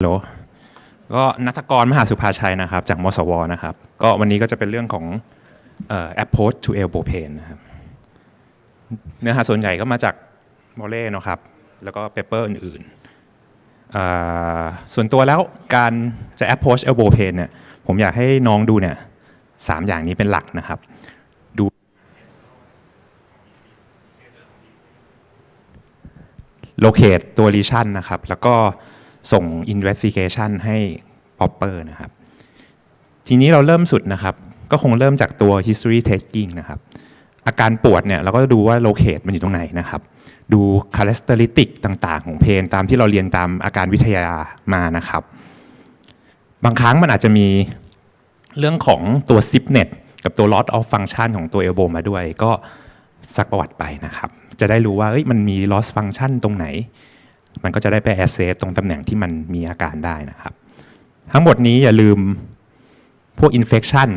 โหลก็นัทกรมหาสุภาชัยนะครับ จากมสวนะครับ ก็วันนี้ก็จะเป็นเรื่องของเอ่อ approach to elbow pain นะครับเนื้อหาส่วนใหญ่ก็มาจากโมเล่นะครับ แล้วก็เปเปอร์อื่นๆอ่าส่วนตัวแล้วการจะ approach elbow pain เนี่ยผมอยากให้น้องดูเนี่ยสามอย่างนี้เป็นหลักนะครับ ดู locate ตัว lesion นะครับ แล้วก็ ส่ง investigation ให้ popper นะครับ ทีนี้เราเริ่มสุดนะครับ ก็คงเริ่มจากตัว history taking นะครับ อาการปวดเนี่ยเราก็ดูว่า locate มันอยู่ตรงไหนนะครับ ดู characteristic ต่างๆ ของเพนตามที่เราเรียนตามอาการวิทยามานะครับ บางครั้งมันอาจจะมีเรื่องของตัว stiffness กับตัว loss of function ของตัว elbow มาด้วย ก็ซักประวัติไปนะครับ จะได้รู้ว่ามันมี loss function ตรงไหน มันก็จะได้ไป assess ตรงตำแหน่งที่มันมีอาการได้นะครับ ทั้งหมดนี้อย่าลืมพวก infection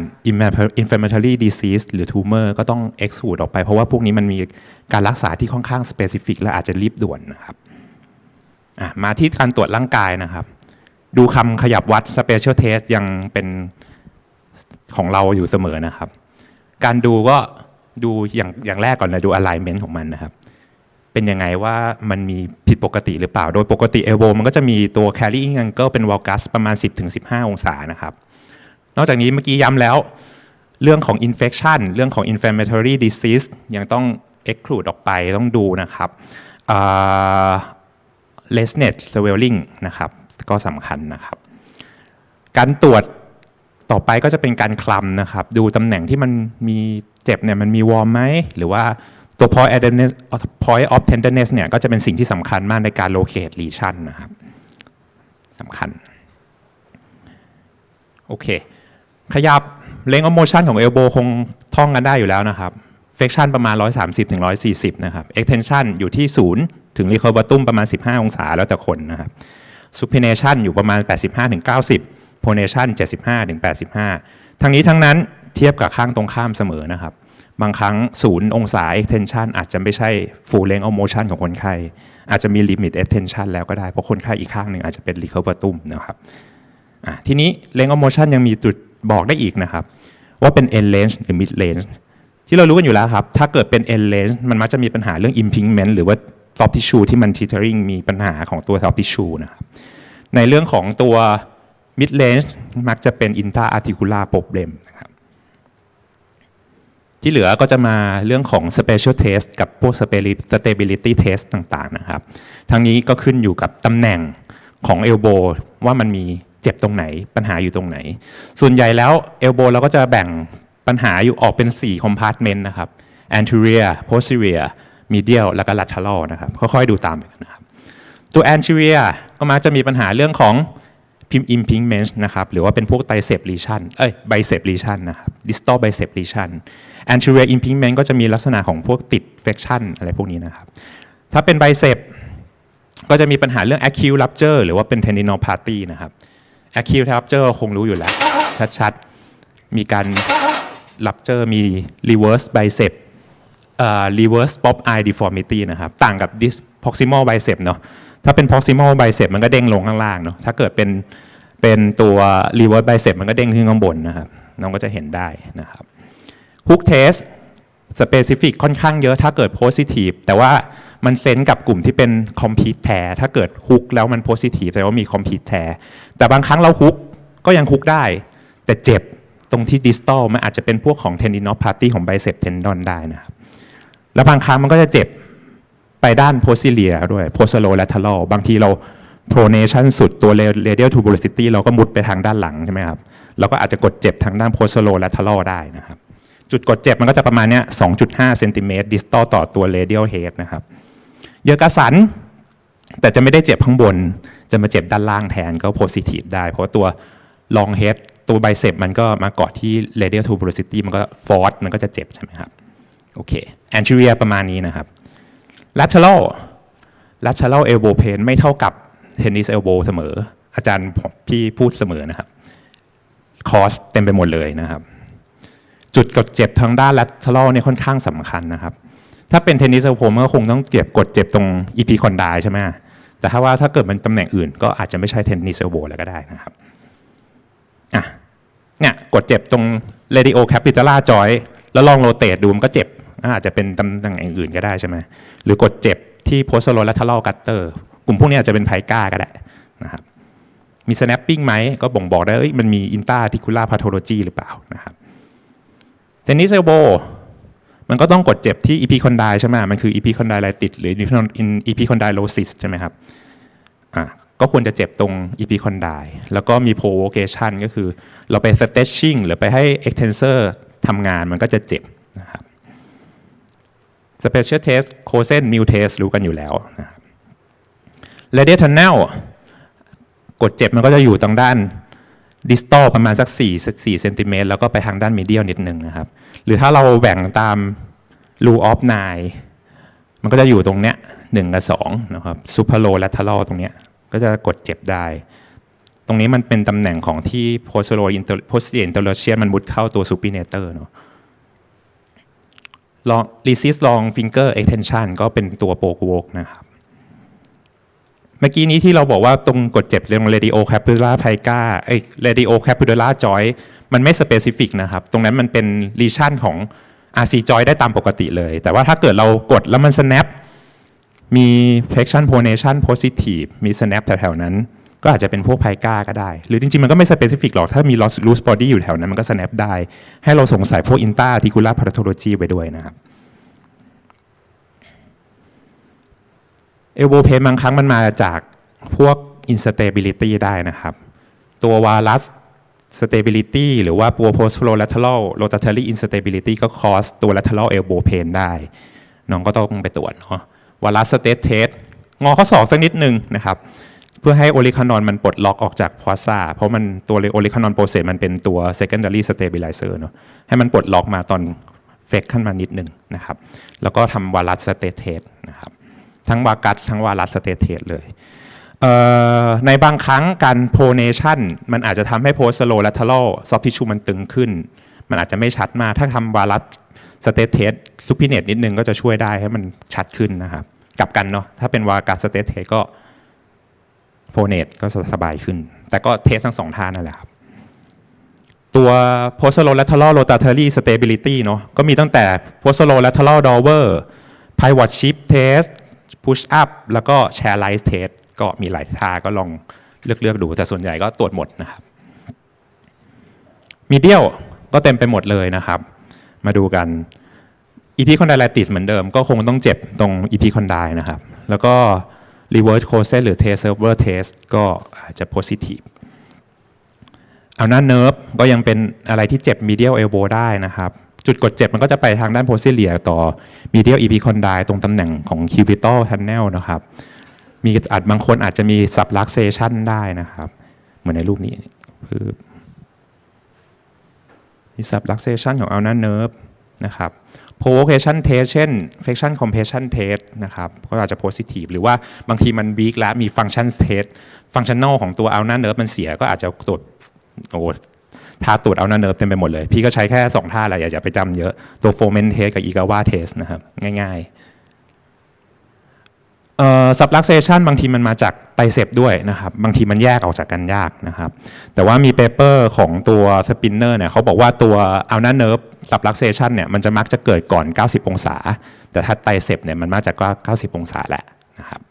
inflammatory disease หรือ tumor ก็ต้อง exclude ออกไป เพราะว่าพวกนี้มันมีการรักษาที่ค่อนข้าง specific และอาจจะรีบด่วนนะครับมาที่การตรวจร่างกายนะครับ ดูคำขยับวัด special test ยังเป็นของเราอยู่เสมอนะครับ การดูก็ดูอย่างอย่างแรกก่อนเลยดู alignment ของมันนะครับ เป็นยังไงว่ามันมีผิดปกติหรือเปล่า โดยปกติ elbow มันก็จะมีตัว carrying angle เป็น valgus ประมาณ 10-15 องศานะครับ นอกจากนี้เมื่อกี้ย้ำแล้วเรื่องของ infection เรื่องของ inflammatory disease ยังต้อง exclude ออกไปต้องดูนะครับอ่า lessness swelling นะครับ ก็สำคัญนะครับ การตรวจต่อไปก็จะเป็นการคลำนะครับ ดูตำแหน่งที่มันมีเจ็บเนี่ยมันมีวอร์มไหมหรือว่า ตัว point of tenderness- point of tenderness เนี่ยก็จะเป็นสิ่งที่สำคัญมากในการ locate lesion นะครับสำคัญ โอเค ขยับเลง of motion ของ elbow คงท่องกันได้อยู่แล้วนะครับ flexion ประมาณ 130ถึง140 นะครับ extension อยู่ที่ 0 ถึง recurvatum ประมาณ 15 องศาแล้วแต่คนนะครับ supination อยู่ประมาณ 85ถึง90 pronation 75ถึง85 ทั้งนี้ทั้งนั้นเทียบกับข้างตรงข้ามเสมอนะครับ บางครั้ง0องศา extension อาจจะไม่ใช่ full range of motion ของคนไข้ อาจจะมี limit extension แล้วก็ได้ เพราะคนไข้อีกข้างหนึ่งอาจจะเป็น recurvatum นะครับทีนี้ range of motion ยังมีจุดบอกได้อีกนะครับ ว่าเป็น end range หรือ mid range ที่เรารู้กันอยู่แล้วครับ ถ้าเกิดเป็น end range มันมักจะมีปัญหาเรื่อง impingement หรือว่า soft tissue ที่มัน teetering มีปัญหาของตัว soft tissue นะครับในเรื่องของตัว mid range มักจะเป็น intra articular problem นะ ที่เหลือก็จะมาเรื่องของ special test กับพวก stability test ต่างๆนะครับ ทั้งนี้ก็ขึ้นอยู่กับตำแหน่งของ elbow ว่ามันมีเจ็บตรงไหนปัญหาอยู่ตรงไหน ส่วนใหญ่แล้ว elbow เราก็จะแบ่งปัญหาอยู่ออกเป็น 4 compartment นะครับ anterior posterior medial แล้วก็ lateral นะครับ ค่อยๆดูตามไปกันนะครับ ตัว anterior ก็มักจะมีปัญหาเรื่องของ pim impingement นะครับ หรือว่าเป็นพวก tricep lesion เอ้ย bicep lesion นะครับ distal bicep lesion anterior impingement ก็จะมีลักษณะของพวกติด flexion อะไรพวกนี้นะครับ ถ้าเป็น bicep ก็จะมีปัญหาเรื่อง acute rupture หรือว่าเป็น tendinopathy นะครับ acute rupture คงรู้อยู่แล้ว ชัดๆ มีการ rupture มี reverse bicep เอ่อ reverse pop eye deformity นะครับ ต่างกับ dis proximal bicep เนาะถ้าเป็น proximal bicep มันก็เด้งลงข้างล่างเนาะถ้าเกิดเป็นเป็นตัว reverse bicep มันก็เด้งขึ้นข้างบนนะครับ น้องก็จะเห็นได้นะครับ hook test specific ค่อนข้างเยอะถ้าเกิด positive แต่ว่ามันเซนกับกลุ่มที่เป็น complete tear ถ้าเกิด hook แล้วมัน positive แปลว่ามี complete tear แต่บางครั้งเรา hook ก็ยัง hook ได้ แต่เจ็บตรงที่ distal มันอาจจะเป็นพวกของ tendinopathy ของ bicep tendon ได้นะครับแล้วบางครั้งมันก็จะเจ็บไปด้าน posterior ด้วย posterolateral บางทีเรา pronation สุดตัว radial tuberosity เราก็มุดไปทางด้านหลังใช่ไหมครับเราก็อาจจะกดเจ็บทางด้าน posterolateral ได้นะครับ จุดกดเจ็บมันก็จะประมาณเนี้ย2.5เซนติเมตร distal ต่อตัว radial head นะครับ เยอะกระสัน แต่จะไม่ได้เจ็บข้างบน จะมาเจ็บด้านล่างแทนก็ positive ได้ เพราะตัว long head ตัว bicep มันก็มาเกาะที่ radial tuberosity มันก็ force มันก็จะเจ็บใช่ไหมครับ โอเค anterior ประมาณนี้นะครับ lateral lateral elbow pain ไม่เท่ากับ tennis elbow เสมอ อาจารย์พี่พูดเสมอนะครับ คอสเต็มไปหมดเลยนะครับ จุดกดเจ็บทางด้าน lateral เนี่ยค่อนข้างสำคัญนะครับ ถ้าเป็น tennis elbow มันก็คงต้องเก็บกดเจ็บตรง epicondyle ใช่ไหมแต่ถ้าว่าถ้าเกิดมันตำแหน่งอื่นก็อาจจะไม่ใช่ tennis elbow แล้วก็ได้นะครับอะเนี่ยกดเจ็บตรง radio capitular joint แล้วลองโรเตทดูมันก็เจ็บอาจจะเป็นตำแหน่งอื่นก็ได้ใช่ไหมหรือกดเจ็บที่ posterolateral gutter กลุ่มพวกนี้อาจจะเป็นไพก้าก็ได้นะครับมี snapping ไหมก็บ่งบอกได้เอ้ยมันมี interarticular pathology หรือเปล่านะครับ แต่นี้เซลโบมันก็ต้องกดเจ็บที่ EP คอนไดใช่ไหมมันคือ EP คอนไดไลติดหรือ EP คอนไดโลซิสใช่ไหมครับอะก็ควรจะเจ็บตรง EP คอนไดแล้วก็มี provocation ก็คือเราไปสเตชชิ่งหรือไปให้เอ็กเซนเซอร์ทำงานมันก็จะเจ็บนะครับ special test cosine mu test รู้กันอยู่แล้วนะครับ radial tunnel กดเจ็บมันก็จะอยู่ตรงด้าน distal ประมาณสัก4 4เซนติเมตรแล้วก็ไปทางด้าน medial นิดหนึ่งนะครับ หรือถ้าเราแบ่งตาม rule of nine มันก็จะอยู่ตรงเนี้ยหนึ่งกับสองนะครับ superolateral ตรงเนี้ยก็จะกดเจ็บได้ ตรงนี้มันเป็นตำแหน่งของที่ posterior inter- posterior interlockius มันมุดเข้าตัว supinator เนาะ long resist long finger extension ก็เป็นตัวโปกโวกนะครับ มื่อกี้นี้ที่เราบอกว่าตรงกดเจ็บเรื่อง radio capitular pica เอ้ย radio capitular joint มันไม่ specific นะครับ ตรงนั้นมันเป็น lesion ของ RC joint ได้ตามปกติเลย แต่ว่าถ้าเกิดเรากดแล้วมัน snap มี flexion pronation positive มี snap แถวๆนั้น ก็อาจจะเป็นพวกไพก้าก็ได้ หรือจริงๆ มันก็ไม่ specific หรอก ถ้ามี loose loose body อยู่แถวนั้นมันก็ snap ได้ ให้เราสงสัยพวก interarticular pathology ไปด้วยนะครับ elbow pain บางครั้งมันมาจากพวก instability ได้นะครับ ตัว varus stability หรือว่าตัว posterolateral rotatory instability ก็ cause ตัว lateral elbow pain ได้ น้องก็ต้องไปตรวจเนาะ varus state test งอข้อศอกสักนิดหนึ่งนะครับ เพื่อให้โอลิคานอนมันปลดล็อกออกจากพวาซาเพราะมันตัวโอลิคานอนโปรเซสมันเป็นตัว secondary stabilizer เนาะให้มันปลดล็อกมาตอนเฟกขึ้นมานิดหนึ่งนะครับ แล้วก็ทำวารัสสเตทเทสนะครับ ทั้งวากัสทั้งวารัสสเตเทสเลยเในบางครั้งการโพเนชันมันอาจจะทำให้โพสโลและท a ลซอฟทิชูมันตึงขึ้น มันอาจจะไม่ชัดมาก ถ้าทำวารัสสเตเทสซูพิเนตนิดนึงก็จะช่วยได้ให้มันชัดขึ้นนะครับกลับกันเนาะถ้าเป็นวากัสสเตเทสก็โพเนตก็สบายขึ้น แต่ก็เทสทั้งสองท่านั่นแหละครับ ตัว posterolateral rotatory stability เนาะก็มีตั้งแต่ posterolateral dower pivot shift test push up แล้วก็ chair rise test ก็มีหลายท่าก็ลองเลือกเลือกดู แต่ส่วนใหญ่ก็ตรวจหมดนะครับ medial ก็เต็มไปหมดเลยนะครับ มาดูกัน epicondylitis เหมือนเดิมก็คงต้องเจ็บตรง epicondyl นะครับ แล้วก็ reverse cosec หรือ test server test ก็อาจจะ positive เอาหน้าเนิร์ฟก็ยังเป็นอะไรที่เจ็บ medial elbow ได้นะครับ จุดกดเจ็บมันก็จะไปทางด้าน posterior ต่อ medial epicondyle ตรงตำแหน่งของ cubital tunnel นะครับ มีอาจบางคนอาจจะมี subluxation ได้นะครับ เหมือนในรูปนี้คือมี subluxation ของ ulnar nerve นะครับ provocation test เช่น flexion compression test นะครับ ก็อาจจะ positive หรือว่าบางทีมัน weak แล้วมี function test functional ของตัว ulnar nerve มันเสียก็อาจจะตรวจโอ้ ท่าตรวจ ulnar nerve เต็มไปหมดเลย พี่ก็ใช้แค่ 2 ท่าแหละอย่าไปจำเยอะตัว foment test กับ igawa test นะครับ ง่ายๆเอ่อ subluxation บางทีมันมาจากไตเซปด้วยนะครับ บางทีมันแยกออกจากกันยากนะครับ แต่ว่ามีเปเปอร์ของตัวสปินเนอร์เนี่ยเขาบอกว่าตัวเอัลนาเนิร์ฟ subluxation เนี่ยมันจะมักจะเกิดก่อน 90 องศา แต่ถ้าไตเซปเนี่ยมันมาจาก90 องศาแหละนะครับ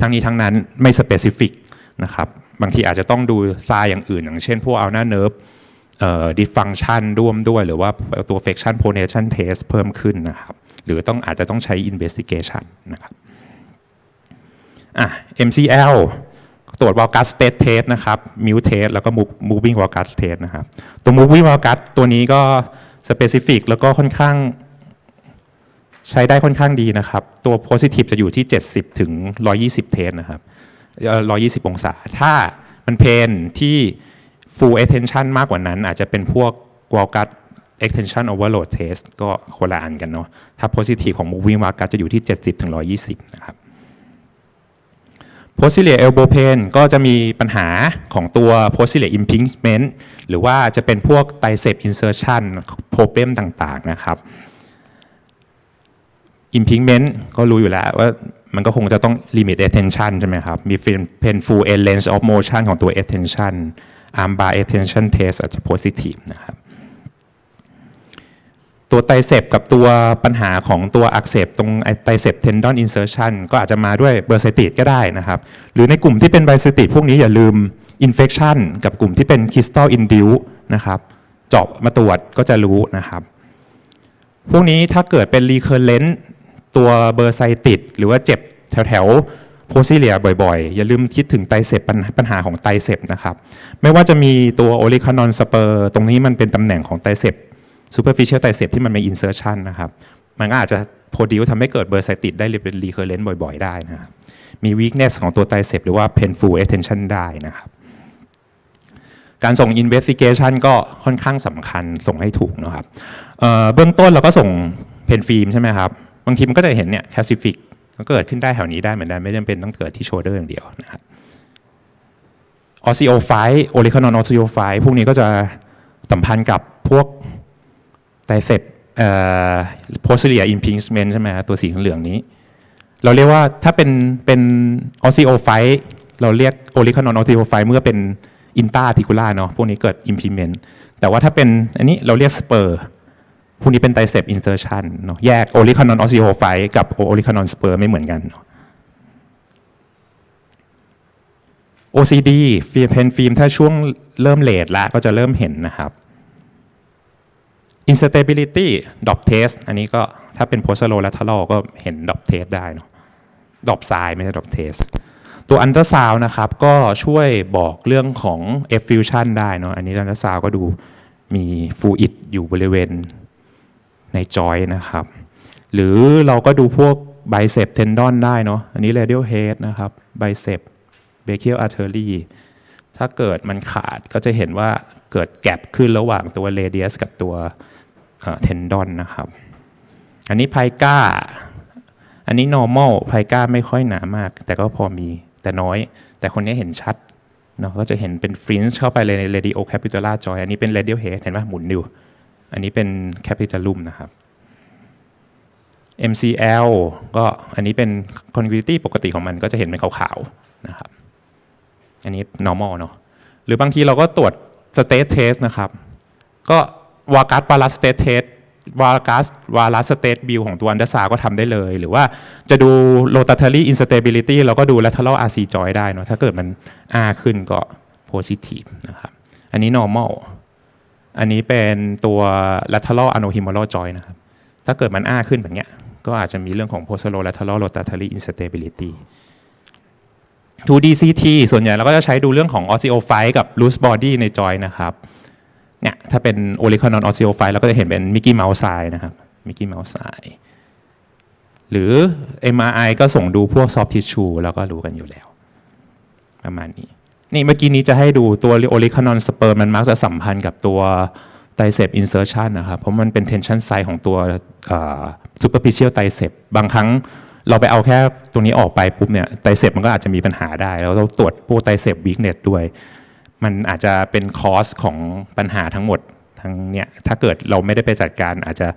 ทั้งนี้ทั้งนั้นไม่ specific นะครับ บางทีอาจจะต้องดูทรายอย่างอื่น อย่างเช่นพวกอัลนาเนิร์ฟเอ่อ dysfunction ร่วมด้วย หรือว่าตัว flexion pronation test เพิ่มขึ้นนะครับ หรือต้องอาจจะต้องใช้ investigation นะครับอะ MCL ตรวจ Valgus state test นะครับ Mu test แล้วก็ Move- moving Valgus test นะครับ ตัว moving Valgus ตัวนี้ก็ specific แล้วก็ค่อนข้างใช้ได้ค่อนข้างดีนะครับ ตัว positive จะอยู่ที่ 70 ถึง 120 เทสนะครับ 120 องศา ถ้ามันเพนที่ full attention มากกว่านั้น อาจจะเป็นพวก Valgus extension overload test ก็คนละอันกันเนาะถ้า positive ของ moving Valgus จะอยู่ที่ 70ถึง120 นะครับ posterior elbow pain ก็จะมีปัญหาของตัว posterior impingement หรือว่าจะเป็นพวก tricep insertion problem ต่าง ๆ นะครับ impingement ก็รู้อยู่แล้วว่า มันก็คงจะต้อง limit attention ใช่ไหมครับ มี painful end range of motion ของตัว attention arm bar attention test อาจจะ positive นะครับ ตัวไตเซปกับตัวปัญหาของตัวอักเสบตรงไตเซป tendon insertion ก็อาจจะมาด้วยเบอร์ไซติดก็ได้นะครับ หรือในกลุ่มที่เป็นไบไซติดพวกนี้อย่าลืม infection กับกลุ่มที่เป็น crystal induced นะครับ เจาะมาตรวจก็จะรู้นะครับ พวกนี้ถ้าเกิดเป็น recurrent ตัวเบอร์ไซติดหรือว่าเจ็บแถวแถวโพซิเลียบ่อยๆ อย่าลืมคิดถึงไตเซปปัญหาของไตเซปนะครับ ไม่ว่าจะมีตัวโอลิคานอนสเปอร์ตรงนี้มันเป็นตำแหน่งของไตรเซป superficial ไตเซปที่มันมี insertion นนะครับ มันก็อาจจะ produce ทำให้เกิดเบอร์ไซติดได้หรือเป็น recurrent บ่อยๆ ได้นะครับมี weakness ของตัวไตเซปหรือว่า painful attention ได้นะครับ การส่ง investigation ก็ค่อนข้างสำคัญส่งให้ถูกนะครับเเบื้องต้นเราก็ส่งเพนฟิล์มใช่ไหมครับางทีมันก็จะเห็นเนี่ยแคลซิฟิกก็เกิดขึ้นได้แถวนี้ได้เหมือนกันไม่จำเป็นต้องเกิดที่โชเดอร์อย่างเดียวนะครับออซิโอไฟโอลิคานอนออซิโอไฟพวกนี้ก็จะสัมพันธ์กับพวกไตเซปเอ่อโพสเลียอิมพิงส์เมนใช่ไหมครตัวสีเหลืองนี้ เราเรียกว่าถ้าเป็นเป็นออซิโอไฟเราเรียกโอลิคานอนออซิโอไฟเมื่อเป็นอินตาทิคูล่าเนาะพวกนี้เกิด implement แต่ว่าถ้าเป็นอันนี้เราเรียกสเปอร์ พวกนี้เป็นไตเซปอินเ r อร์ชันเนาะแยกโอลิคานอนออซิโอไฟกับโอลิคานอนสเปอร์ไม่เหมือนกันเนาะ OCD ฟิล์มเพนฟิล์มถ้าช่วงเริ่มเลทละก็จะเริ่มเห็นนะครับ instability dot test อันนี้ก็ถ้าเป็น posterolateral ก็เห็น dot test ได้เนาะดรอปไซด์ไม่ใช่ดรอปเทสตัวอันเตอร์ซาวนะครับก็ช่วยบอกเรื่องของ F fusion ได้เนาะอันนี้อันเตอร์ซาวก็ดูมีฟูอิดอยู่บริเวณ ในจอยนะครับ หรือเราก็ดูพวกไบเซปเทนดอนได้เนาะอันนี้ radial head นะครับไบเซปเบเคียลอาร์เทอรี่ถ้าเกิดมันขาดก็จะเห็นว่าเกิดแกลบขึ้นระหว่างตัว radius กับตัวเทนดอนนะครับ อันนี้ไพก้า อันนี้ normal ไพก้าไม่ค่อยหนามาก แต่ก็พอมีแต่น้อย แต่คนนี้เห็นชัดเนาะก็จะเห็นเป็น fringe เข้าไปเลยใน radio capitular joy อันนี้เป็น radial head เห็นไหมหมุนอยู่ อันนี้เป็น capitulum นะครับ MCL ก็อันนี้เป็น congruity ปกติของมันก็จะเห็นเป็นขาวๆนะครับ อันนี้ normal เนาะหรือบางทีเราก็ตรวจ state test นะครับ ก็วากัสปารัส state test วากัสวารัส state view ของตัวอันเดอร์ซาก็ทำได้เลย หรือว่าจะดู rotatory instability เราก็ดู lateral RC joint ได้เนาะถ้าเกิดมัน R ขึ้นก็ positive นะครับ อันนี้ normal อันนี้เป็นตัว lateral anohumeral joint นะครับ ถ้าเกิดมัน R ขึ้นแบบเนี้ย ก็อาจจะมีเรื่องของ posterolateral rotatory instability 2D CT ส่วนใหญ่เราก็จะใช้ดูเรื่องของ osteophyte กับ loose body ในจอยนะครับเนี่ยถ้าเป็น o l i c o n o n osteophyte เราก็จะเห็นเป็น Mickey Mouse sign นะครับ Mickey Mouse sign หรือ MRI ก็ส่งดูพวก soft tissue แล้วก็รู้กันอยู่แล้ว ประมาณนี้ นี่เมื่อกี้นี้จะให้ดูตัว o l i c o n o n spur มันมักจะสัมพันธ์กับตัว tricep insertion นนะครับ เพราะมันเป็น tension site ของตัวเอ่อ superficial tricep บางครั้งเราไปเอาแค่ตรงนี้ออกไปปุ๊บเนี่ย tricep มันก็อาจจะมีปัญหาได้ แล้วเราตรวจพวก tricep weakness ด้วย มันอาจจะเป็นคอสของปัญหาทั้งหมดทั้งเนี่ยถ้าเกิดเราไม่ได้ไปจัดการอาจจะ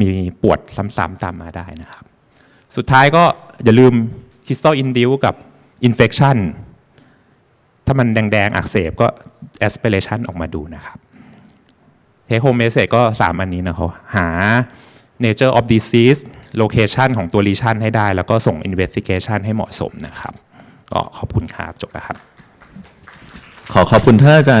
มีปวดซ้ำๆตามมาได้นะครับ สุดท้ายก็อย่าลืม crystal induce กับ infection ถ้ามันแดงๆ อักเสบก็ aspiration ออกมาดูนะครับ take home message ก็ 3 อันนี้นะครับ หา nature of disease location ของตัว lesion ให้ได้ แล้วก็ส่ง investigation ให้เหมาะสมนะครับ ก็ขอบคุณครับ จบแล้วครับ ขอขอบคุณท่านอาจารย์